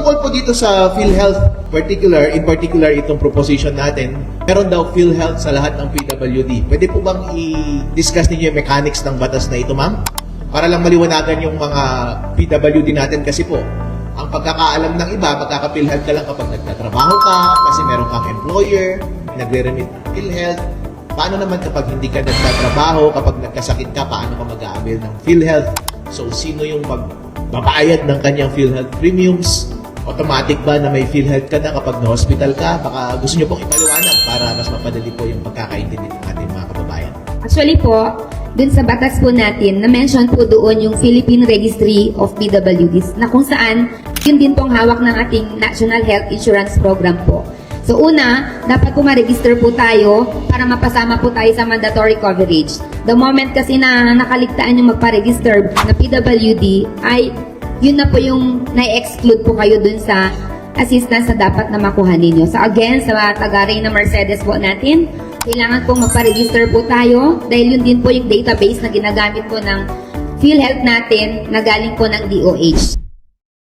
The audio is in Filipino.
tungkol po dito sa PhilHealth particular, in particular itong proposition natin, meron daw PhilHealth sa lahat ng PWD. Pwede po bang i-discuss ninyo yung mechanics ng batas na ito, ma'am? Para lang maliwanagan yung mga PWD natin kasi po, ang pagkakaalam ng iba, magkaka-PhilHealth ka lang kapag nagtatrabaho ka, kasi meron kang employer, nagre-remit PhilHealth. Paano naman kapag hindi ka nagtatrabaho, kapag nagkasakit ka, paano ka mag-a-avail ng PhilHealth? So, sino yung magbabayad ng kanyang PhilHealth premiums? Automatic ba na may PhilHealth ka na kapag na-hospital ka? Baka gusto nyo pong ipaliwanag para mas mapadali po yung pagkakaintindi ng ating mga kababayan. Actually po, dun sa batas po natin, na-mention po doon yung Philippine Registry of PWDs na kung saan yun din pong hawak ng ating National Health Insurance Program po. So una, dapat po ma-register po tayo para mapasama po tayo sa mandatory coverage. The moment kasi na nakaligtaan yung magpa-register na PWD ay yun na po yung na-exclude po kayo dun sa assistance na dapat na makuha ninyo. So again, sa tagaray na Mercedes po natin, kailangan pong magpa-register po tayo dahil yun din po yung database na ginagamit po ng PhilHealth natin na galing po ng DOH.